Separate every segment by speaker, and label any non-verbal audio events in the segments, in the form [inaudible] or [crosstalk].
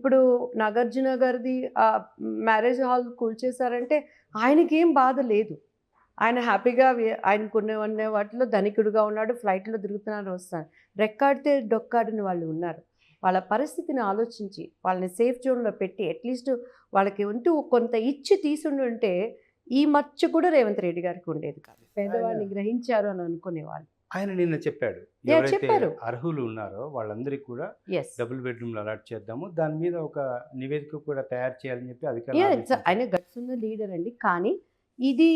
Speaker 1: ఇప్పుడు నాగార్జున గారిది ఆ మ్యారేజ్ హాల్ కూల్చేశారంటే ఆయనకి ఏం బాధ లేదు. ఆయన హ్యాపీగా ఆయనకున్న ఉన్న వాటిలో ధనికుడుగా ఉన్నాడు ఫ్లైట్లో తిరుగుతున్నారు వస్తున్నారు రెక్కాడితే డొక్కాడిన వాళ్ళు ఉన్నారు. వాళ్ళ పరిస్థితిని ఆలోచించి వాళ్ళని సేఫ్ జోన్లో పెట్టి అట్లీస్ట్ వాళ్ళకి ఉంటూ కొంత ఇచ్చి తీసుండి ఉంటే ఈ మచ్చ కూడా రేవంత్ రెడ్డి గారికి ఉండేది కాదు. పేదవాడిని గ్రహించారు అని అనుకునేవాళ్ళు.
Speaker 2: ఆయన నిన్న చెప్పాడు. ఎవరైతే
Speaker 1: చెప్పారు.
Speaker 2: అర్హులు ఉన్నారో వాళ్ళందరికీ కూడా డబుల్ బెడ్రూమ్లు అలాట్ చేద్దాము. దాని మీద ఒక నివేదిక కూడా తయారు చేయాలని చెప్పి అధికారులు
Speaker 1: ఆయన గట్స్ ఉన్న లీడర్ అండి. కానీ ఇది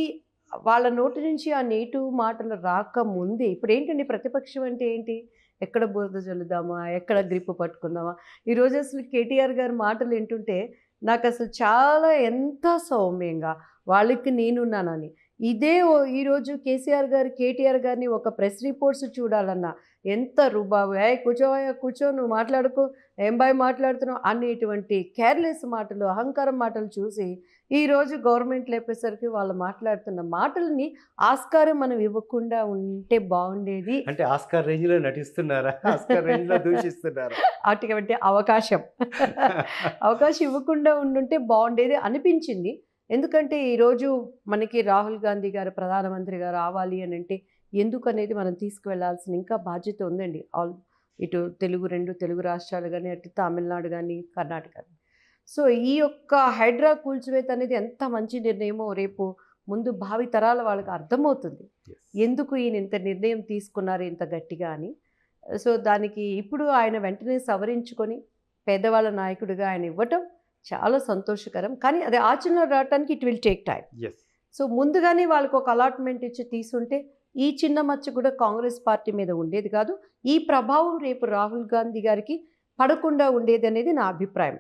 Speaker 1: వాళ్ళ నోటి నుంచి ఆ నేటివ్ మాటలు రాక ముందే ఇప్పుడు ఏంటండి ప్రతిపక్షం అంటే ఏంటి? ఎక్కడ బురద జల్లుదామా? ఎక్కడ గ్రిప్ పట్టుకుందామా? ఈరోజు అసలు కేటీఆర్ గారి మాటలు వింటుంటే నాకు అసలు చాలా ఎంత సౌమ్యంగా వాళ్ళకి నేనున్నానని ఇదే ఈరోజు కేసీఆర్ గారు కేటీఆర్ గారిని ఒక ప్రెస్ రిపోర్ట్స్ చూడాలన్నా ఎంత రుబాబు. ఏ కూర్చోవయ్యా కూర్చో నువ్వు మాట్లాడుకో ఏం బాయ్ మాట్లాడుతున్నావు అనేటువంటి కేర్లెస్ మాటలు అహంకారం మాటలు చూసి ఈరోజు గవర్నమెంట్ లేపేసరికి వాళ్ళు మాట్లాడుతున్న మాటలని ఆస్కారం మనం ఇవ్వకుండా ఉంటే బాగుండేది.
Speaker 2: అంటే ఆస్కార్ రేంజ్లో నటిస్తున్నారా? ఆస్కార్లో దూషిస్తున్నారా? [laughs]
Speaker 1: అటువంటి అవకాశం. [laughs] అవకాశం ఇవ్వకుండా ఉండుంటే బాగుండేది అనిపించింది. ఎందుకంటే ఈరోజు మనకి రాహుల్ గాంధీ గారు ప్రధానమంత్రి గారు రావాలి అని అంటే ఎందుకు అనేది మనం తీసుకువెళ్ళాల్సిన ఇంకా బాధ్యత ఉందండి. ఆల్ ఇటు తెలుగు రెండు తెలుగు రాష్ట్రాలు కానీ అటు తమిళనాడు కానీ కర్ణాటక కానీ సో ఈ యొక్క హైడ్రా కూల్చివేత అనేది ఎంత మంచి నిర్ణయమో రేపు ముందు భావి తరాల వాళ్ళకి అర్థమవుతుంది. ఎందుకు ఈయన ఇంత నిర్ణయం తీసుకున్నారు ఇంత గట్టిగా అని. సో దానికి ఇప్పుడు ఆయన వెంటనే సవరించుకొని పేదవాళ్ళ నాయకుడిగా ఆయన ఇవ్వటం చాలా సంతోషకరం. కానీ అది ఆచరణలో రావడానికి it will take time so ముందుగానే వాళ్ళకి ఒక అలాట్మెంట్ ఇచ్చి తీసుంటే ఈ చిన్న మచ్చ కూడా కాంగ్రెస్ పార్టీ మీద ఉండేది కాదు. ఈ ప్రభావం రేపు రాహుల్ గాంధీ గారికి పడకుండా ఉండేది అనేది నా అభిప్రాయం.